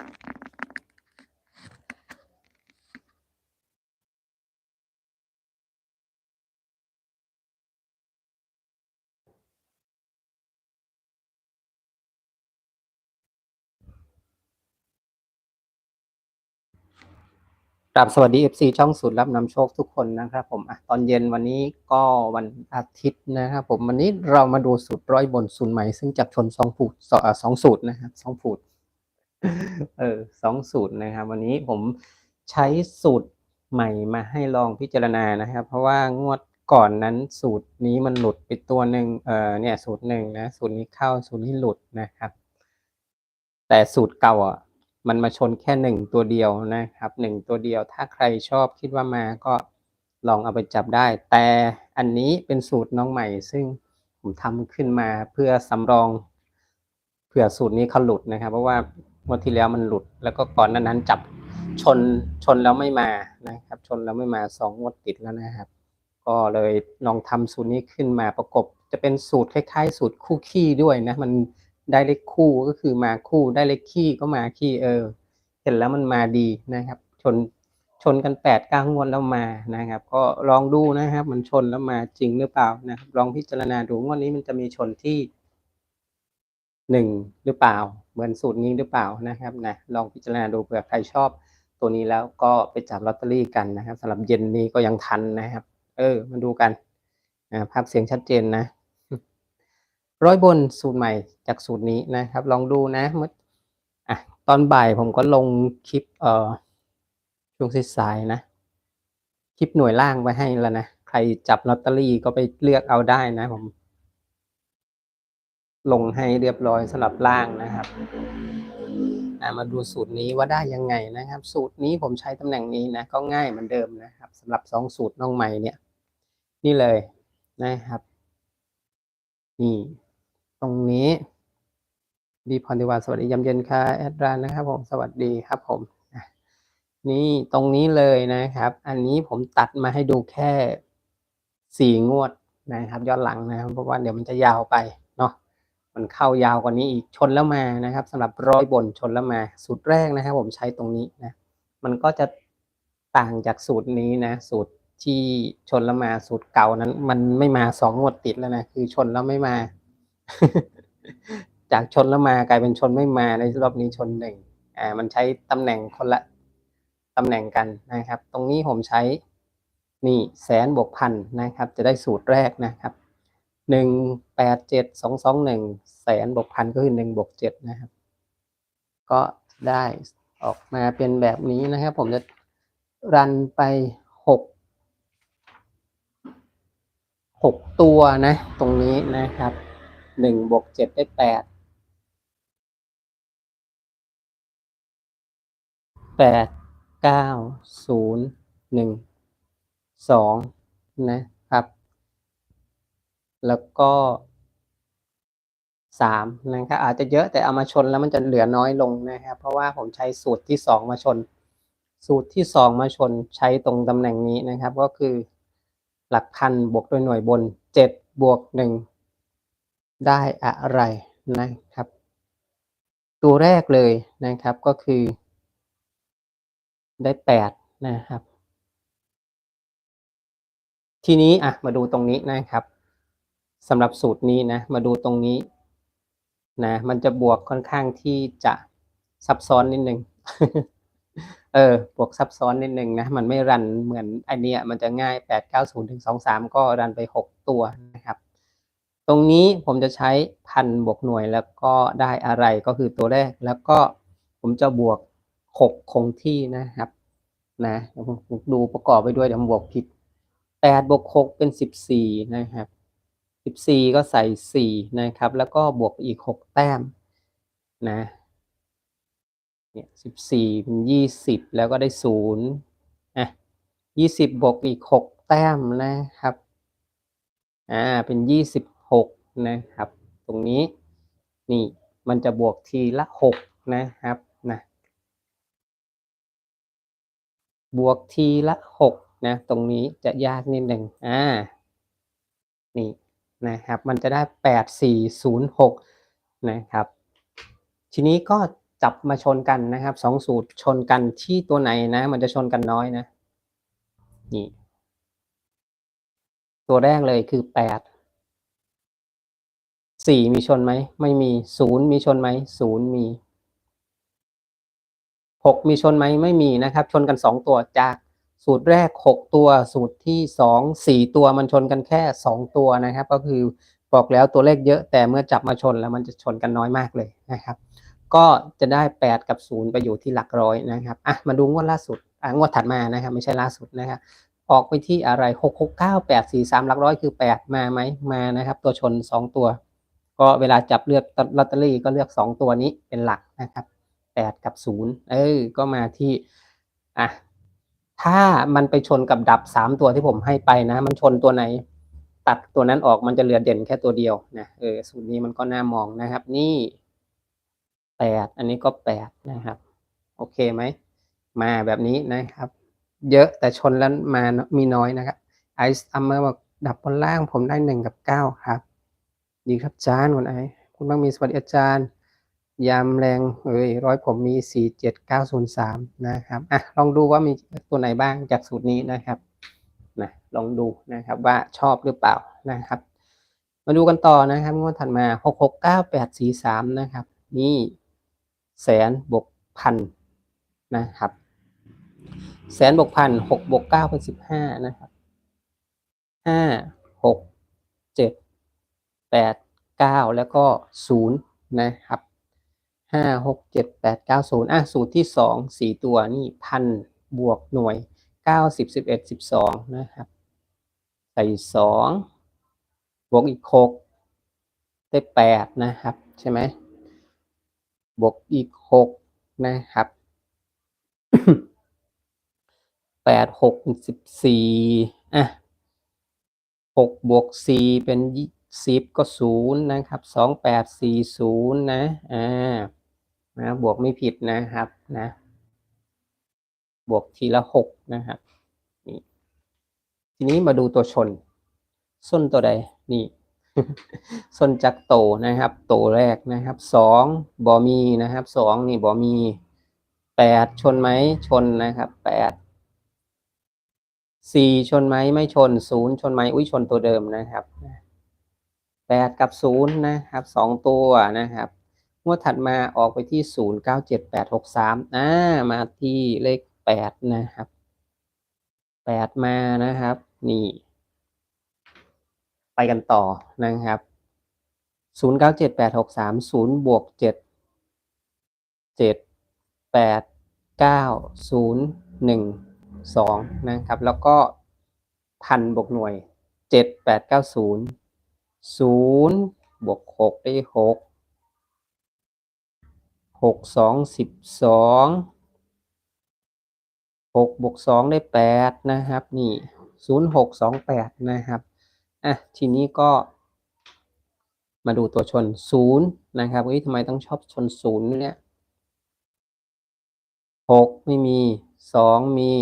กราบสวัสดี FC ช่องสูตรรับนำโชคทุกคนนะครับผมอะตอนเย็นวันนี้ก็วันอาทิตย์นะครับผมวันนี้เรามาดูสูตรร้อยบนสูตรใหม่ ซึ่งจับชนสองผูดสองสองสูตรนะครับสองผูด เออสองสูตรนะครับ วันนี้ผมใช้สูตรใหม่มาให้ลองพิจารณานะครับ เพราะว่างวดก่อนนั้นสูตรนี้มันหลุดไปตัวหนึ่งเออเนี่ยสูตรหนึ่งนะสูตรนี้เข้าสูตรนี้หลุดนะครับ แต่สูตรเก่าอะมันมาชนแค่หนึ่งตัวเดียวนะครับหนึ่งตัวเดียว ถ้าใครชอบคิดว่ามาก็ลองเอาไปจับได้ แต่อันนี้เป็นสูตรน้องใหม่ ซึ่งผมทำขึ้นมาเพื่อสำรองเผื่อสูตรนี้เขาหลุดนะครับ เพราะว่า งวดที่แล้วมันหลุด แล้วก็ก่อนนานั้นจับชนชนแล้วไม่มานะครับ ชนแล้วไม่มาสองงวดติดแล้วนะครับ ก็เลยลองทำสูตรนี้ขึ้นมาประกบ จะเป็นสูตรคล้ายๆ สูตรคู่ขี้ด้วยนะ มันได้เลขคู่ก็คือมาคู่ได้เลขขี้ก็มาขี้เออ เห็นแล้วมันมาดีนะครับ ชนชนกันแปดเก้างวดแล้วมานะครับ ก็ลองดูนะครับ มันชนแล้วมาจริงหรือเปล่านะครับ ลองพิจารณาดูงวดนี้มันจะมีชนที่ หนึ่งหรือเปล่า เหมือนสูตรนี้หรือเปล่านะครับนะลองพิจารณาดูเผื่อใครชอบตัวนี้แล้วก็ไปจับลอตเตอรี่กันนะครับสำหรับเย็นนี้ก็ยังทันนะครับ เออมาดูกันนะภาพเสียงชัดเจนนะ ร้อยบนสูตรใหม่จากสูตรนี้นะครับ ลองดูนะเมื่ออะตอนบ่ายผมก็ลงคลิปเอ่อช่วงสายๆนะ คลิปหน่วยล่างไว้ให้แล้วนะ ใครจับลอตเตอรี่ก็ไปเลือกเอาได้นะผม ลงให้เรียบร้อยสำหรับล่างนะครับมาดูสูตรนี้ว่าได้ยังไงนะครับ สูตรนี้ผมใช้ตำแหน่งนี้นะก็ง่ายเหมือนเดิมนะครับสำหรับสองสูตรน้องใหม่เนี่ย นี่เลยนะครับนี่ตรงนี้ดีพรดิวาสวัสดียามเย็นค่ะแอดรานนะครับ ผมสวัสดีครับผมนี่ตรงนี้เลยนะครับ อันนี้ผมตัดมาให้ดูแค่สี่งวดนะครับย้อนหลังนะครับเพราะว่าเดี๋ยวมันจะยาวไป มันเข้ายาวกว่านี้อีกชนแล้วมานะครับสำหรับร้อยบนชนแล้วมา สูตรแรกนะครับ ผมใช้ตรงนี้นะ มันก็จะต่างจากสูตรนี้นะ สูตรที่ชนแล้วมาสูตรเก่านั้น มันไม่มาสองงวดติดแล้วนะคือชนแล้วไม่มา จากชนแล้วมากลายเป็นชนไม่มาในรอบนี้ชนหนึ่งอ่า มันใช้ตำแหน่งคนละตำแหน่งกันนะครับ ตรงนี้ผมใช้นี่แสนบวกพันนะครับ จะได้สูตรแรกนะครับ หนึ่งแปดเจ็ดสองสองหนึ่งแสนบวกพันก็คือหนึ่งบวกเจ็ดนะครับ ก็ได้ออกมาเป็นแบบนี้นะครับ ผมจะรันไปหกหกตัวนะ ตรงนี้นะครับหนึ่งบวกเจ็ดได้แปดแปดเก้าศูนย์หนึ่งสองนะ แล้วก็สามนะครับอาจจะเยอะแต่เอามาชนแล้วมันจะเหลือน้อยลงนะครับเพราะว่าผมใช้สูตรที่สองมาชน สูตรที่สองมาชนใช้ตรงตำแหน่งนี้นะครับ ก็คือหลักพันบวกด้วยหน่วยบนเจ็ดบวกหนึ่งได้อะไรนะครับ ตัวแรกเลยนะครับก็คือ ได้แปดนะครับ ทีนี้อะมาดูตรงนี้นะครับ สำหรับสูตรนี้นะมาดูตรงนี้นะมันจะบวกค่อนข้างที่จะซับซ้อนนิดนึงเออบวกซับซ้อนนิดนึงนะมันไม่รันเหมือนอเนี้ยมันจะง่ายแปดเก้าศูนย์ถึงสองสามก็รันไปหกตัวนะครับ ตรงนี้ผมจะใช้พันบวกหน่วยแล้วก็ได้อะไรก็คือตัวแรกแล้วก็ผมจะบวกหกคงที่นะครับนะดูประกอบไปด้วยเดี๋ยวบวกผิดแปดบวกหกเป็นสิบสี่นะครับ สิบสี่ก็ใส่สี่นะครับ แล้วก็บวกอีกหกแต้มนะเนี่ยสิบสี่เป็นยี่สิบแล้วก็ได้ศูนย์อะยี่สิบบวกอีกหกแต้มนะครับอ่าเป็นยี่สิบหกนะครับ ตรงนี้นี่มันจะบวกทีละหกนะครับนะบวกทีละหกนะ ตรงนี้จะยากนิดหนึ่งอ่านี่ นะครับ มันจะได้แปดสี่ศูนย์หกนะครับ ทีนี้ก็จับมาชนกันนะครับสองสูตรชนกันที่ตัวไหนนะ มันจะชนกันน้อยนะ นี่ ตัวแรกเลยคือแปดสี่มีชนไหมไม่มีศูนย์มีชนไหมศูนย์มีหกมีชนไหมไม่มีนะครับ ชนกันสองตัวจาก สูตรแรกหกตัว สูตรที่สองสี่ตัวมันชนกันแค่สองตัวนะครับ ก็คือบอกแล้วตัวเลขเยอะแต่เมื่อจับมาชนแล้วมันจะชนกันน้อยมากเลยนะครับ ก็จะได้แปดกับศูนย์ไปอยู่ที่หลักร้อยนะครับอะมาดูงวดล่าสุดอะงวดถัดมานะครับ ไม่ใช่ล่าสุดนะครับออกไปที่อะไรหกหกเก้าแปดสี่สามหลักร้อยคือแปดมาไหมมานะครับ ตัวชนสองตัว ก็เวลาจับเลือกลอตเตอรี่ก็เลือกสองตัวนี้เป็นหลักนะครับแปดกับศูนย์เออก็มาที่อะ ถ้ามันไปชนกับดับสามตัวที่ผมให้ไปนะ มันชนตัวไหน ตัดตัวนั้นออกมันจะเหลือเด่นแค่ตัวเดียวนะเออสูตรนี้มันก็น่ามองนะครับ นี่แปดอันนี้ก็แปดนะครับ โอเคไหมมาแบบนี้นะครับ เยอะแต่ชนแล้วมามีน้อยนะครับไอซ์อัมเมอร์บอกดับบนล่างผมได้หนึ่งกับเก้าครับ ดีครับอาจารย์คุณไอคุณบ้างมีสวัสดีอาจารย์ ยามแรงเอ้ยร้อยผมมีสี่เจ็ดเก้าศูนย์สามนะครับอะลองดูว่ามีตัวไหนบ้างจากสูตรนี้นะครับนะลองดูนะครับว่าชอบหรือเปล่านะครับ มาดูกันต่อนะครับงวดถัดมาหกหกเก้าแปดสี่สามนะครับ นี่แสนบวกพันนะครับแสนบวกพันหกบวกเก้าเป็นสิบห้านะครับห้าหกเจ็ดแปดเก้าแล้วก็ศูนย์นะครับ ห้าหกเจ็ดแปดเก้าศูนย์อะสูตรที่สองสี่ตัวนี่พันบวกหน่วยเก้าสิบสิบเอ็ดสิบสองนะครับ ใส่สองบวกอีกหกได้แปดนะครับ ใช่ไหมบวกอีกหกนะครับแปดหกสิบสี่อะหกบวกสี่เป็นยี่สิบก็ศูนย์นะครับสองแปดสี่ศูนย์นะอ่า นะบวกไม่ผิดนะครับนะ บวกทีละหกนะครับนี่ทีนี้มาดูตัวชน ส้นตัวใดนี่ ส้นจากโตนะครับ โตแรกนะครับสองบอมีนะครับสองนี่บอมีแปดชนไหมชนนะครับแปดสี่ชนไหมไม่ชนศูนย์ชนไหมอุ้ยชนตัวเดิมนะครับแปดกับศูนย์นะครับสองตัวนะครับ งวดถัดมาออกไปที่ 097863อ่ามาที่เลข 8 นะครับ 8 มานะครับ นี่ ไปกันต่อนะครับ 097863 0บวก7 7 8 9 0 1 2นะครับแล้วก็พันบวกหน่วย 7 8 9 0 0บวก6ได้6 หกสองสิบสองหกบวกสองได้แปดนะครับ นี่ศูนย์หกสองแปดนะครับอะทีนี้ก็มาดูตัวชนศูนย์นะครับเฮ้ยทำไมต้องชอบชนศูนย์เนี่ยหกไม่มีสองมี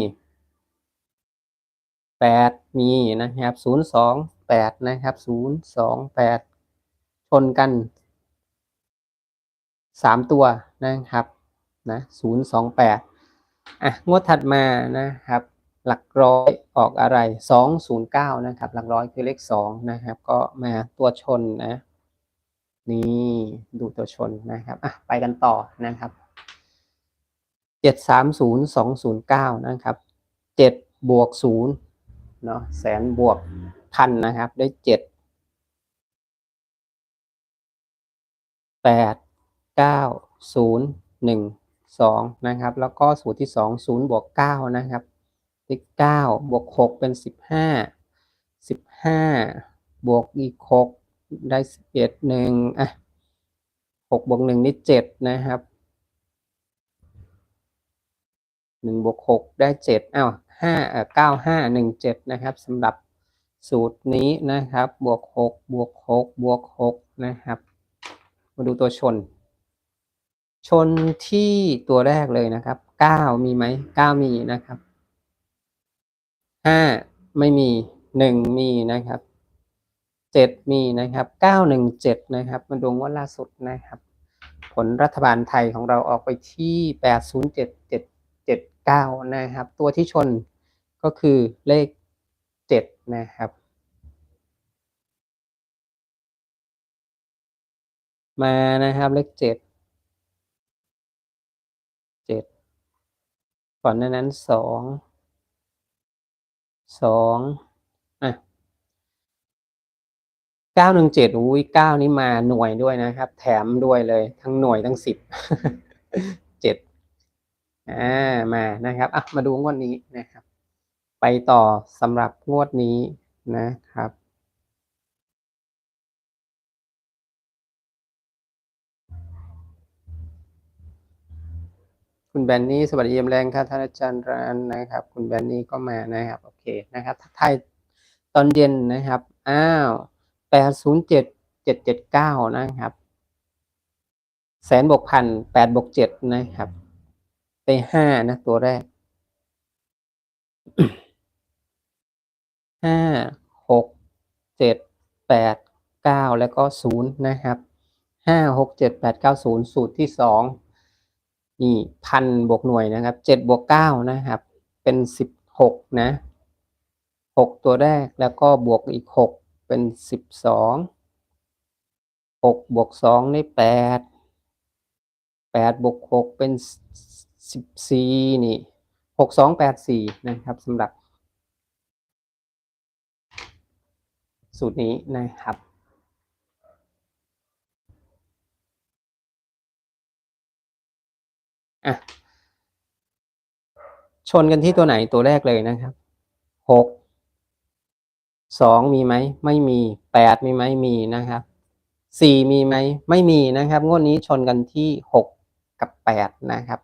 แปดมีนะครับศูนย์สองแปดนะครับศูนย์สองแปดชนกันสามตัว นะครับนะศูนย์สองแปดอะงวดถัดมานะครับ หลักร้อยออกอะไรสองศูนย์เก้านะครับ หลักร้อยคือเลขสองนะครับ ก็มาตัวชนนะนี่ดูตัวชนนะครับอะไปกันต่อนะครับเจ็ดสามศูนย์สองศูนย์เก้านะครับเจ็ดบวกศูนย์เนาะแสนบวกพันนะครับ ได้เจ็ดแปดเก้า ศูนย์หนึ่งสองนะครับ แล้วก็สูตรที่สองศูนย์บวกเก้านะครับเลขเก้าบวกหกเป็นสิบห้าสิบห้าบวกอีกหกได้สิบเอ็ดหนึ่งอะหกบวกหนึ่งนี่เจ็ดนะครับหนึ่งบวกหกได้เจ็ดอ้าวห้าเอ่อเก้าห้าหนึ่งเจ็ดนะครับสำหรับสูตรนี้นะครับ บวกหกบวกหกบวกหกนะครับ มาดูตัวชน ชนที่ตัวแรกเลยนะครับเก้ามีไหมเก้ามีนะครับห้าไม่มีหนึ่งมีนะครับเจ็ดมีนะครับเก้าหนึ่งเจ็ดนะครับ มาดูว่าล่าสุดนะครับ ผลรัฐบาลไทยของเราออกไปที่ 807779 นะครับ ตัวที่ชนก็คือเลข 7 นะครับมานะครับเลข7 7 ก่อนหน้านั้น2 2อะเก้าหนึ่งเจ็ดอุ้ยเก้านี้มาหน่วยด้วยนะครับ แถมด้วยเลย ทั้งหน่วยทั้งสิบเจ็ดอ่ามานะครับอะมาดูงวดนี้นะครับ ไปต่อสำหรับงวดนี้นะครับ คุณแบนนี่สวัสดีเยี่ยมแรงครับท่านอาจารย์รานนะครับ คุณแบนนี่ก็มานะครับโอเคนะครับทักทายตอนเย็นนะครับอ้าวแปดศูนย์เจ็ดเจ็ดเจ็ดเก้านะครับ แสนบวกพันแปดบวกเจ็ดนะครับไปห้านะตัวแรกห้าหกเจ็ดแปดเก้าแล้วก็ศูนย์นะครับห้าหกเจ็ดแปดเก้าศูนย์สูตรที่สอง นี่พันบวกหน่วยนะครับเจ็ดบวกเก้านะครับ เป็นสิบหกนะหกตัวแรกแล้วก็บวกอีกหกเป็นสิบสองหกบวกสองได้แปดแปดบวกหกเป็นสิบสี่นี่หกสองแปดสี่นะครับสำหรับสูตรนี้นะครับ อะ ชนกันที่ตัวไหนตัวแรกเลยนะครับหกสองมีไหม ไม่มีแปดมีไหมมีนะครับสี่มีไหม ไม่มีนะครับ งวดนี้ชนกันที่หกกับแปดนะครับ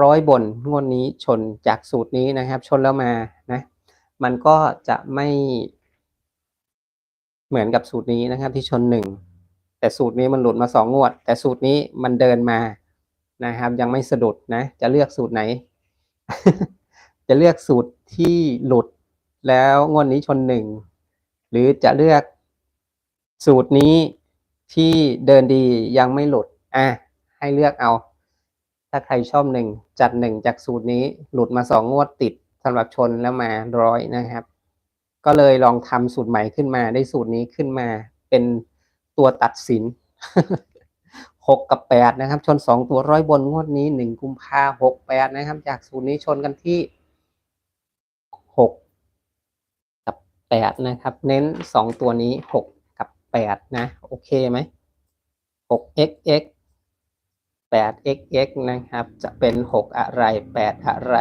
ร้อยบนงวดนี้ชนจากสูตรนี้นะครับ ชนแล้วมานะมันก็จะไม่เหมือนกับสูตรนี้นะครับที่ชนหนึ่งแต่สูตรนี้มันหลุดมาสองงวด แต่สูตรนี้มันเดินมา นะครับ ยังไม่สะดุดนะ จะเลือกสูตรไหน จะเลือกสูตรที่หลุดแล้วงวดนี้ชนหนึ่ง หรือจะเลือกสูตรนี้ที่เดินดียังไม่หลุดอะให้เลือกเอา ถ้าใครชอบหนึ่งจัดหนึ่งจากสูตรนี้หลุดมาสองงวดติดสำหรับชนแล้วมาร้อยนะครับ ก็เลยลองทำสูตรใหม่ขึ้นมาได้สูตรนี้ขึ้นมาเป็นตัวตัดสิน หกกับแปดนะครับ ชนสองตัวร้อยบนงวดนี้หนึ่งกุมภาหกแปดนะครับ จากสูตรนี้ชนกันที่หกกับแปดนะครับ เน้นสองตัวนี้หกกับแปดนะ โอเคไหมหก xx แปด xx นะครับ จะเป็นหกอะไรแปดอะไร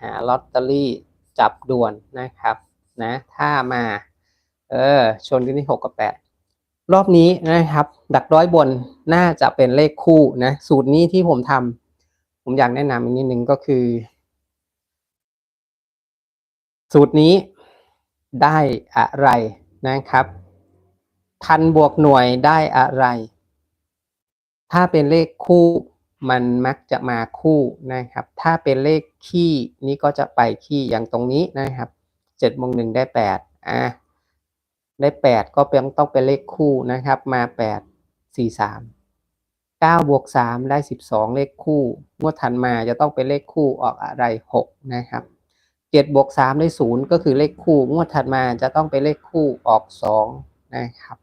หาลอตเตอรี่จับด่วนนะครับ นะ ถ้ามา เออ ชนกันที่หกกับแปด รอบนี้นะครับ ดักร้อยบนน่าจะเป็นเลขคู่นะสูตรนี้ที่ผมทำผมอยากแนะนำอีกนิดนึงก็คือ สูตรนี้ได้อะไรนะครับ พันบวกหน่วยได้อะไร ถ้าเป็นเลขคู่มันมักจะมาคู่นะครับ ถ้าเป็นเลขขี้นี้ก็จะไปขี้อย่างตรงนี้นะครับเจ็ดบวกหนึ่งได้แปดอะ ได้แปดก็เป็นต้องเป็นเลขคู่นะครับ มาแปดสี่สามเก้าบวกสามได้สิบสองเลขคู่งวดถัดมาจะต้องเป็นเลขคู่ออกอะไรหกนะครับเจ็ดบวกสามได้ศูนย์ก็คือเลขคู่ งวดถัดมาจะต้องเป็นเลขคู่ออกสองนะครับ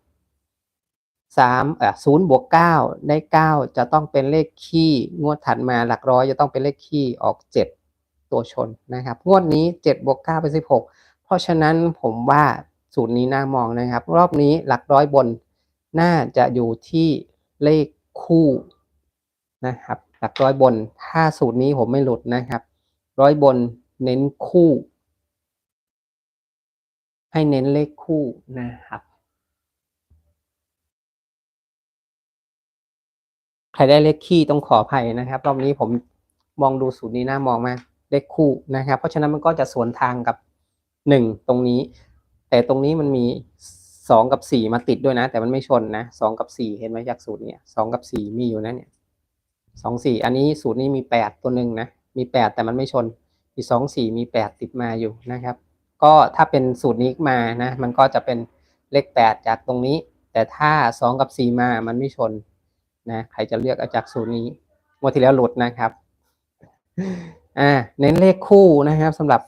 สามเอ่อศูนย์บวกเก้าได้เก้าจะต้องเป็นเลขคี่ งวดถัดมาหลักร้อยจะต้องเป็นเลขคี่ออกเจ็ดตัวชนนะครับ งวดนี้เจ็ดบวกเก้าเป็นสิบหกเพราะฉะนั้นผมว่า สูตรนี้น่ามองนะครับ รอบนี้หลักร้อยบนน่าจะอยู่ที่เลขคู่นะครับ หลักร้อยบน ถ้าสูตรนี้ผมไม่หลุดนะครับ ร้อยบนเน้นคู่ ให้เน้นเลขคู่นะครับใครได้เลขขี้ต้องขออภัยนะครับรอบนี้ผมมองดูสูตรนี้น่ามองมากเลขคู่นะครับ เพราะฉะนั้นมันก็จะสวนทางกับหนึ่งตรงนี้ แต่ตรงนี้มันมีสองกับสี่มาติดด้วยนะ แต่มันไม่ชนนะสองกับสี่เห็นไหมจากสูตรเนี่ยสองกับสี่มีอยู่นะเนี่ยสองสี่อันนี้สูตรนี้มีแปดตัวหนึ่งนะมีแปดแต่มันไม่ชนมีสองสี่มีแปดติดมาอยู่นะครับ ก็ถ้าเป็นสูตรนี้มานะมันก็จะเป็นเลขแปดจากตรงนี้ แต่ถ้าสองกับสี่มามันไม่ชนนะใครจะเลือกเอาจากสูตรนี้งวดที่แล้วหลุดนะครับอ่าเน้นเลขคู่นะครับสำหรับ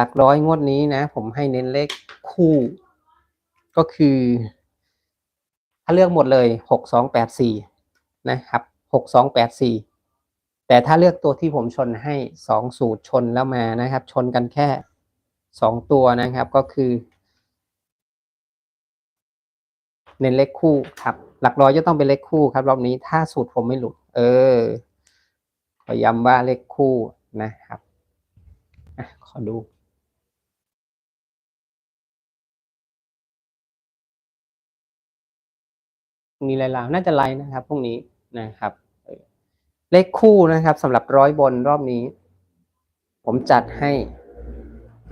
หลักร้อยงวดนี้นะ ผมให้เน้นเลขคู่ ก็คือ ถ้าเลือกหมดเลยหกสองแปดสี่นะครับหกสองแปดสี่แต่ถ้าเลือกตัวที่ผมชนให้สองสูตรชนแล้วมานะครับ ชนกันแค่สองตัวนะครับก็คือ เน้นเลขคู่ครับ หลักร้อยจะต้องเป็นเลขคู่ครับรอบนี้ถ้าสูตรผมไม่หลุด เออขอย้ำว่าเลขคู่นะครับอะขอดู มีลายลาวน่าจะไลน์นะครับพรุ่งนี้นะครับ เลขคู่นะครับสำหรับร้อยบนรอบนี้ ผมจัดให้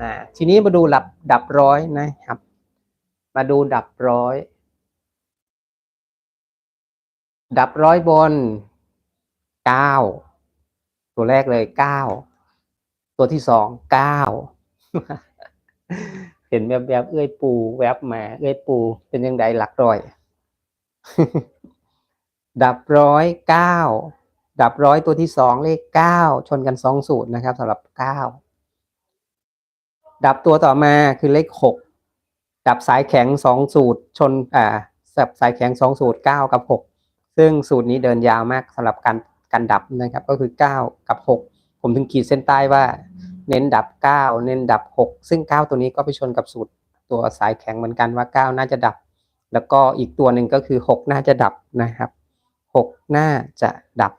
นะทีนี้มาดูหลับดับร้อยนะครับ มาดูดับร้อย ดับร้อยบนเก้าตัวแรกเลยเก้าตัวที่สองเก้าเห็นแบบแบบๆเอ้ยปู แวบมา เอ้ยปู เป็นยังไงหลักร้อย ดับร้อยเก้าดับร้อยตัวที่สองเลขเก้าชนกันสองสูตรนะครับสำหรับเก้าดับตัวต่อมาคือเลขหกดับสายแข็งสองสูตรชนอ่าสับสายแข็งสองสูตรเก้ากับหกซึ่งสูตรนี้เดินยาวมากสำหรับการการดับนะครับ ก็คือเก้ากับหกผมถึงขีดเส้นใต้ว่า เน้นดับเก้าเน้นดับหกซึ่งเก้าตัวนี้ก็ไปชนกับสูตรตัวสายแข็งเหมือนกันว่าเก้าน่าจะดับ แล้วก็อีกตัวหนึ่งก็คือหกน่าจะดับนะครับหกน่าจะดับ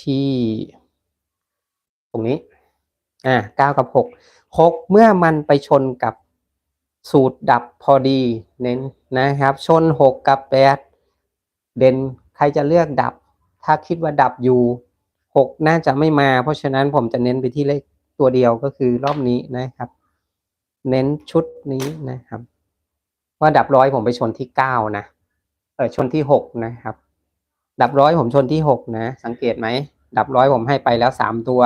ที่ตรงนี้อ่าเก้ากับหกหกเมื่อมันไปชนกับสูตรดับพอดีเน้นนะครับ ชนหกกับแปดเด่นใครจะเลือกดับ ถ้าคิดว่าดับอยู่หกน่าจะไม่มา เพราะฉะนั้นผมจะเน้นไปที่เลขตัวเดียวก็คือรอบนี้นะครับ เน้นชุดนี้นะครับ ว่าดับร้อยผมไปชนที่เก้านะเออชนที่หกนะครับ ดับร้อยผมชนที่หกนะ สังเกตไหม ดับร้อยผมให้ไปแล้วสามตัว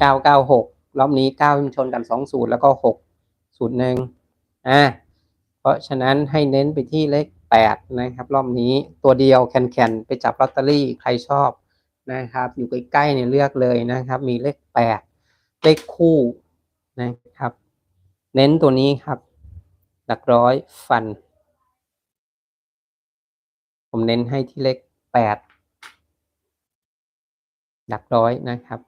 เก้าเก้าหกรอบนี้เก้าชนกันสองสูตรแล้วก็หกสูตรหนึ่งอ่าเพราะฉะนั้นให้เน้นไปที่เลขแปดนะครับ รอบนี้ตัวเดียวแคนแคนๆไปจับลอตเตอรี่ใครชอบนะครับ อยู่ใกล้ๆเนี่ยเลือกเลยนะครับ มีเลขแปดเลขคู่นะครับ เน้นตัวนี้ครับ หลักร้อยฟัน ผมเน้นให้ที่เลขแปดหลักร้อยนะครับ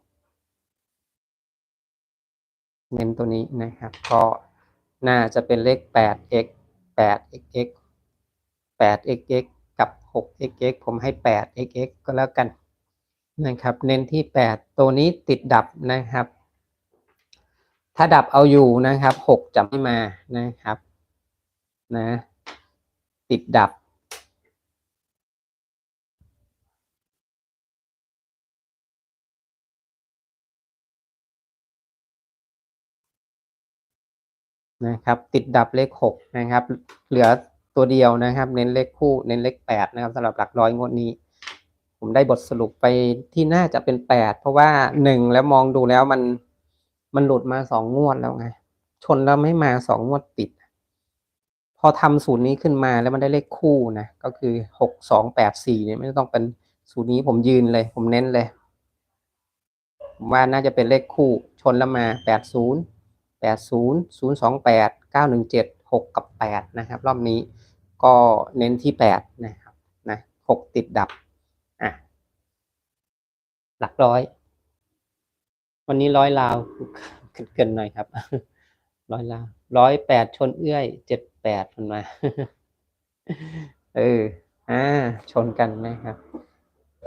เน้นตัวนี้นะครับ ก็น่าจะเป็นเลขแปด x แปด xx แปด xx กับหก xx ผมให้แปด xx ก็แล้วกันนะครับ เน้นที่แปดตัวนี้ติดดับนะครับ ถ้าดับเอาอยู่นะครับหกจะไม่มานะครับ นะ ติดดับ นะครับ ติดดับเลขหกนะครับ เหลือตัวเดียวนะครับ เน้นเลขคู่เน้นเลขแปดนะครับสำหรับหลักร้อยงวดนี้ ผมได้บทสรุปไปที่น่าจะเป็นแปดเพราะว่าหนึ่งแล้วมองดูแล้วมันมันหลุดมาสองงวดแล้วไงชนแล้วไม่มาสองงวดติด พอทำสูตรนี้ขึ้นมาแล้วมันได้เลขคู่นะก็คือหกสองแปดสี่เนี่ยไม่ต้องเป็นสูตรนี้ผมยืนเลย ผมเน้นเลยผมว่าน่าจะเป็นเลขคู่ชนแล้วมาแปดศูนย์แปดศูนย์ศูนย์สองแปดเก้าหนึ่งเจ็ดหกกับแปดนะครับ รอบนี้ก็เน้นที่แปดนะครับนะหกติดดับอะหลักร้อย วันนี้ร้อยลาวเกินๆหน่อยครับร้อยลาวร้อยแปดชนเอื้อยเจ็ด แปดมันมา เออ อ่า ชนกันนะครับ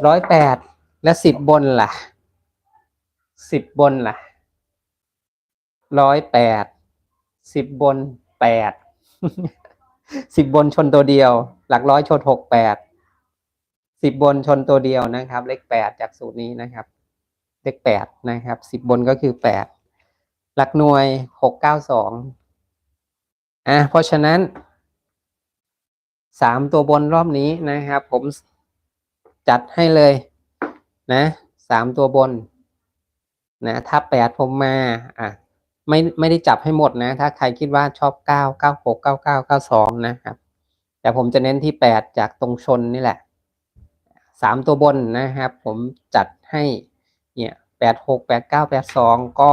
ร้อยแปดและสิบบนล่ะ สิบบนล่ะ ร้อยแปด สิบบนแปด สิบบนชนตัวเดียว หลักร้อยชนหกแปด สิบบนชนตัวเดียวนะครับ เลขแปดจากสูตรนี้นะครับ เลขแปดนะครับ สิบบนก็คือแปด หลักหน่วยหกเก้าสอง อะเพราะฉะนั้นสามตัวบนรอบนี้นะครับ ผมจัดให้เลยนะสามตัวบนนะถ้าแปดผมมาอะไม่ไม่ได้จับให้หมดนะ ถ้าใครคิดว่าชอบเก้าเก้าหกเก้าเก้าเก้าสองนะครับ แต่ผมจะเน้นที่แปดจากตรงชนนี่แหละสามตัวบนนะครับ ผมจัดให้เนี่ยแปดหกแปดเก้าแปดสองก็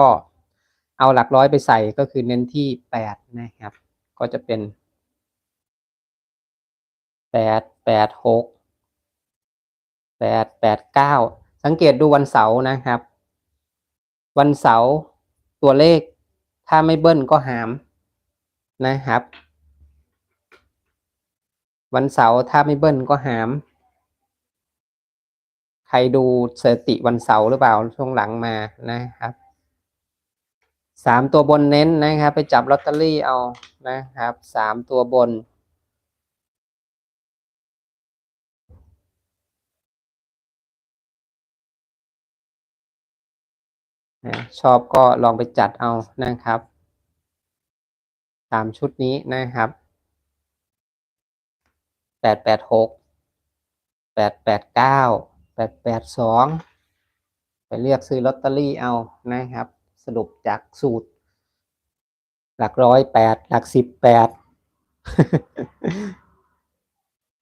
เอาหลักร้อยไปใส่ก็คือเน้นที่แปดนะครับ ก็จะเป็นแปดแปดหกแปดแปดเก้าสังเกตดูวันเสาร์นะครับ วันเสาร์ตัวเลขถ้าไม่เบิ้ลก็หามนะครับ วันเสาร์ถ้าไม่เบิ้ลก็หาม ใครดูสถิติวันเสาร์หรือเปล่าช่วงหลังมานะครับ สามตัวบนเน้นนะครับ ไปจับลอตเตอรี่เอานะครับสามตัวบน ชอบก็ลองไปจัดเอานะครับตามชุดนี้นะครับแปดแปดหกแปดแปดเก้าแปดแปดสองไปเลือกซื้อลอตเตอรี่เอานะครับ สรุปจากสูตร หลักร้อยแปดหลักสิบแปด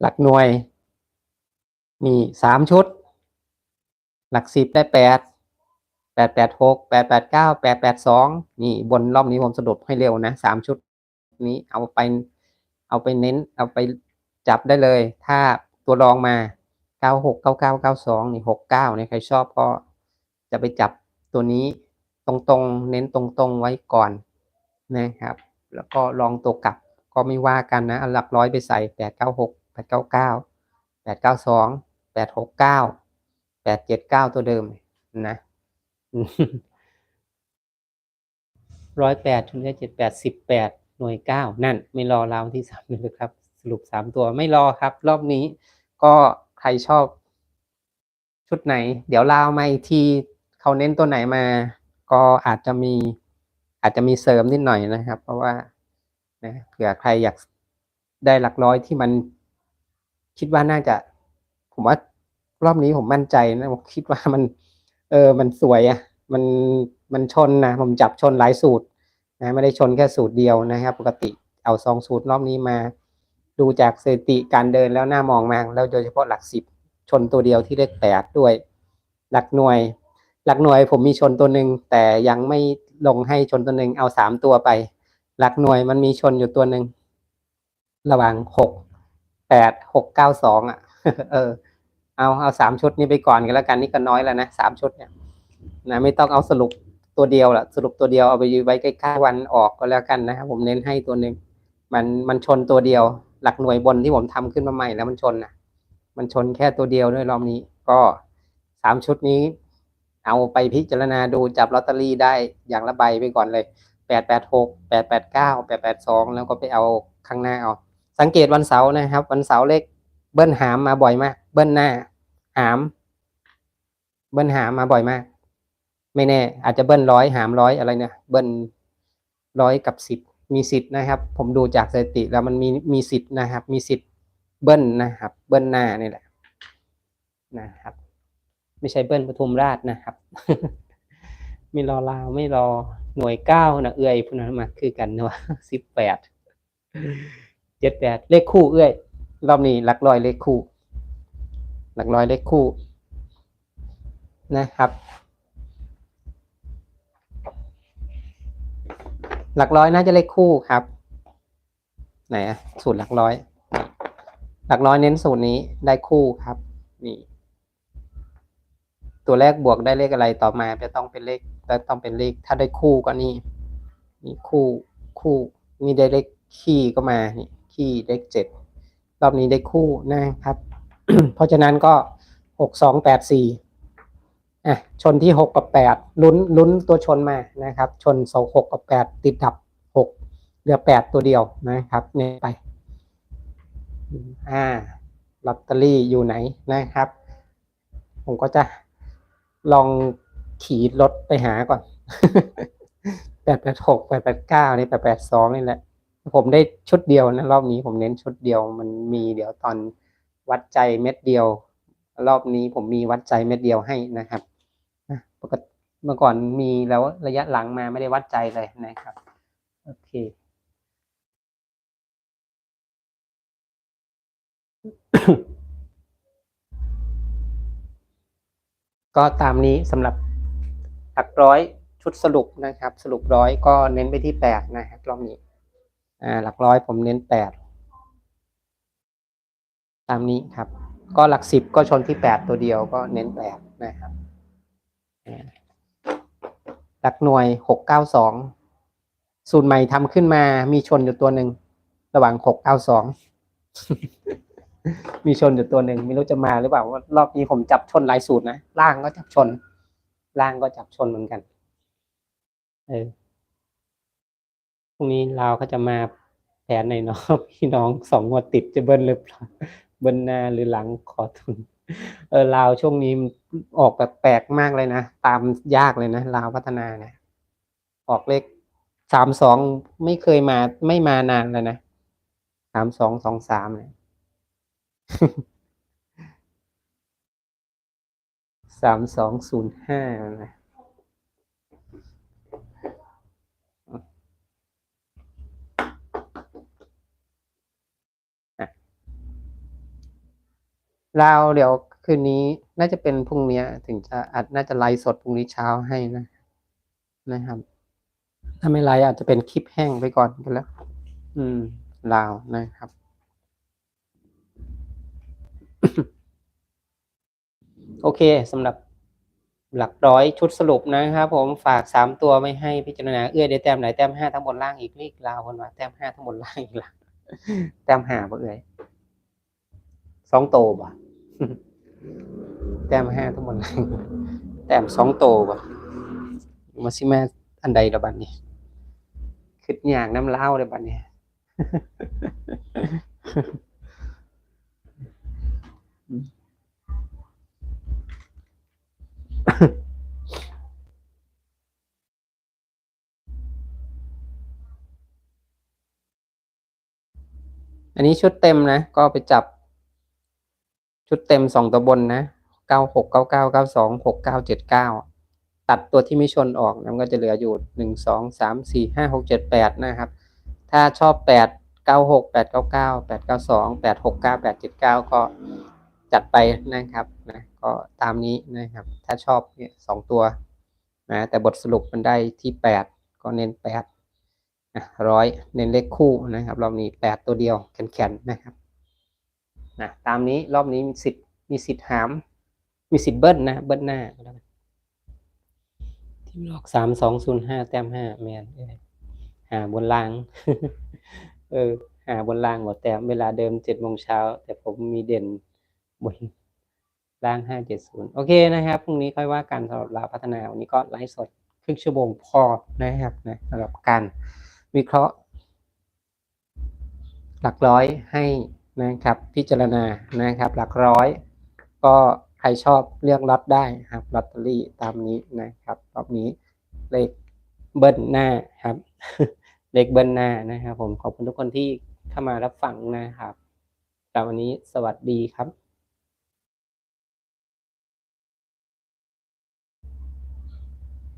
หลักหน่วย มีสามชุด หลักสิบได้แปดแปดแปดหกแปดแปดเก้าแปดแปดสองนี่บนรอบนี้ผมสรุปให้เร็วนะสามชุดนี้เอาไปเอาไปเน้นเอาไปจับได้เลย ถ้าตัวรองมาเก้าหกเก้าเก้าเก้าสองนี่หกเก้าเนี่ยใครชอบก็จะไปจับตัวนี้ ตรงๆ เน้นตรงๆไว้ก่อนนะครับ แล้วก็ลองตัวกลับก็ไม่ว่ากันนะหลักร้อยไปใส่แปดเก้าหกแปดเก้าเก้าแปดเก้าสองแปดหกเก้าแปดเจ็ดเก้าตัวเดิมนะร้อยแปดทุนได้เจ็ดแปดสิบแปดหน่วยเก้านั่น ไม่รอราวที่สามเลยครับ สรุปสามตัวไม่รอครับ รอบนี้ก็ใครชอบ ชุดไหน เดี๋ยวลาวมาอีกทีเขาเน้นตัวไหนมา ก็อาจจะมีอาจจะมีเสริมนิดหน่อยนะครับ เพราะว่านะเผื่อใครอยากได้หลักร้อยที่มันคิดว่าน่าจะ ผมว่ารอบนี้ผมมั่นใจนะผมคิดว่ามัน เออมันสวยอะ่ะ มันมันชนนะผมจับชนหลายสูตรนะไม่ได้ชนแค่สูตรเดียวนะครับ ปกติเอาสองสูตรรอบนี้มา ดูจากสถิติการเดินแล้วหน่ามองมากแล้วโดยเฉพาะหลักสิบชนตัวเดียวที่เลขแปดด้วย หลักหน่วย หลักหน่วยผมมีชนตัวหนึ่งแต่ยังไม่ลงให้ชนตัวหนึ่งเอาสามตัวไป หลักหน่วยมันมีชนอยู่ตัวหนึ่งระหว่างหกแปดหกเก้าสองอะ เออ เอาเอาสามชุดนี้ไปก่อนกันแล้วกันนี่ก็น้อยแล้วนะสามชุดเนี่ยนะไม่ต้องเอาสรุปตัวเดียวละสรุปตัวเดียวเอาไปยืไว้ใกล้ๆวันออกก็แล้วกันนะครับผมเน้นให้ตัวหนึ่งมันมันชนตัวเดียว หลักหน่วยบนที่ผมทำขึ้นมาใหม่แล้วมันชนนะมันชนแค่ตัวเดียวด้วยรอบนี้ ก็สามชุดนี้ เอาไปพิจารณาดูจับลอตเตอรี่ได้อย่างละใบไปก่อนเลยแปดแปดหกแปดแปดเก้าแปดแปดสองแล้วก็ไปเอาข้างหน้าเอา สังเกตวันเสาร์นะครับ วันเสาร์เลขเบิ้ลหามมาบ่อยมาก เบิ้ลหน้าหาม เบิ้ลหามมาบ่อยมาก ไม่แน่ อาจจะเบิ้ลร้อยหามร้อยอะไรเนี่ยเบิ้ลร้อยกับสิบมีสิทธิ์นะครับ ผมดูจากสถิติแล้วมันมีมีสิทธิ์นะครับ มีสิทธิ์เบิ้ลนะครับ เบิ้ลหน้านี่แหละนะครับ ไม่ใช่เบิ้ลปทุมราชนะครับ ไม่รอลาวไม่รอหน่วยเก้านะเอื้อยพุ่นนั้นมาคือกันนะว่าสิบแปดเจ็ดแปดเลขคู่เอื้อยรอบนี้หลักร้อยเลขคู่ หลักร้อยเลขคู่นะครับ หลักร้อยน่าจะเลขคู่ครับไหนอะสูตรหลักร้อย หลักร้อยเน้นสูตรนี้ได้คู่ครับ นี่ ตัวแรกบวกได้เลขอะไรต่อมาจะต้องเป็นเลขจะต้องเป็นเลข ถ้าได้คู่ก็นี่นี่คู่คู่นี่ได้เลขขี้ก็มานี่ขี้เลขเจ็ดรอบนี้ได้คู่นะครับ เพราะฉะนั้นก็หกสองแปดสี่อะชนที่หกกับแปดลุ้นลุ้นตัวชนมานะครับ ชนสองหกกับแปดติดดับหกเหลือแปดตัวเดียวนะครับเนี่ยไปอ่าลอตเตอรี่อยู่ไหนนะครับ ผมก็จะ ลองขี่รถไปหาก่อนแปดแปดหกแปดแปดเก้านี่แปดแปดสองนี่แหละ ผมได้ชุดเดียวนะรอบนี้ผมเน้นชุดเดียวมันมีเดี๋ยวตอนวัดใจเม็ดเดียว รอบนี้ผมมีวัดใจเม็ดเดียวให้นะครับปกติเมื่อก่อนมีแล้วระยะหลังมาไม่ได้วัดใจเลยนะครับ โอเค ก็ตามนี้สำหรับหลักร้อยชุดสรุปนะครับ สรุปร้อยก็เน้นไปที่แปดนะครับรอบนี้อ่าหลักร้อยผมเน้นแปดตามนี้ครับ ก็หลักสิบก็ชนที่แปดตัวเดียวก็เน้นแปดนะครับหลักหน่วยหกเก้าสองสูตรใหม่ทำขึ้นมามีชนอยู่ตัวหนึ่งระหว่างหกเก้าสอง มีชนอยู่ตัวหนึ่งไม่รู้จะมาหรือเปล่าว่ารอบนี้ผมจับชนหลายสูตรนะล่างก็จับชน ล่างก็จับชนเหมือนกัน เออพรุ่งนี้เราวก็จะมาแผนในเนาะพี่น้องสองงวดติดจะเบิ้ลหรือเปล่าเบิ้ลหน้าหรือหลังขอทุน เออลาวช่วงนี้ออกแบบแปลกมากเลยนะตามยากเลยนะลาวพัฒนานะออกเลขสามสองไม่เคยมาไม่มานานเลยนะสามสองสองสามเนี่ย สามสองศูนย์ห้านะลาวเดี๋ยวคืนนี้น่าจะเป็นพรุ่งนี้ถึงจะอาจน่าจะไลฟ์สดพรุ่งนี้เช้าให้นะนะครับ ถ้าไม่ไลฟ์อาจจะเป็นคลิปแห้งไปก่อนกันแล้ว อืมลาวนะครับ โอเคสำหรับหลักร้อยชุดสรุปนะครับ ผมฝากสามตัวไม่ให้พิจารณาเอื้อได้แต้มไหนแต้มห้าทั้งบนล่างอีกเลขลาวคนว่าแต้มห้าทั้งบนล่างอีกละแต้มห้าบ่เอ้ยสองโตบ่แต้มห้าทั้งหมดเลยแต้มสองโตบ่มาซิแมาอันใดละบัดนี้คิดอย่างน้ำเล่าเลยบัดนี้ อันนี้ชุดเต็มนะ ก็ไปจับ ชุดเต็มสองตัวบนนะเก้าหกเก้าเก้าเก้าสองหกเก้าเจ็ดเก้าตัดตัวที่ไม่ชนออกนะมันก็จะเหลืออยู่หนึ่งสองสามสี่ห้าหกเจ็ดแปดนะครับ ถ้าชอบแปดเก้าหกแปดเก้าเก้าแปดเก้าสองแปดหกเก้าแปดเจ็ดเก้าก็จัดไปนะครับนะ ก็ตามนี้นะครับ ถ้าชอบเนี่ยสองตัวนะแต่บทสรุปมันได้ที่แปดก็เน้นแปดร้อยเน้นเลขคู่นะครับ รอบนี้แปดตัวเดียวแข็งๆนะครับนะตามนี้รอบนี้มีสิทธิ์มีสิทธิ์หาม มีสิทธิ์เบิ้ลนะเบิ้ลหน้าก็แล้ทีมหลอกสามสองศูนย์ห้าแต้มห้าแมนหาบนล่าง เออ หาบนล่างหมดแต้มเวลาเดิมเจ็ดโมงเช้า แต่ผมมีเด่นบน ล่างห้าเจ็ดศูนย์โอเคนะครับ พรุ่งนี้ค่อยว่ากันสำหรับลาพัฒนา วันนี้ก็ไลฟ์สดครึ่งชั่วโมงพอนะครับนะสำหรับการวิเคราะห์ หลักร้อยให้นะครับ พิจารณานะครับ หลักร้อย ก็ใครชอบเลือกล็อตได้ครับลอตเตอรี่ตามนี้นะครับรอบนี้เลขเบิ้ลหน้าครับ เลขเบิ้ลหน้านะครับ ผมขอบคุณทุกคนที่เข้ามารับฟังนะครับสำหรับวันนี้สวัสดีครับ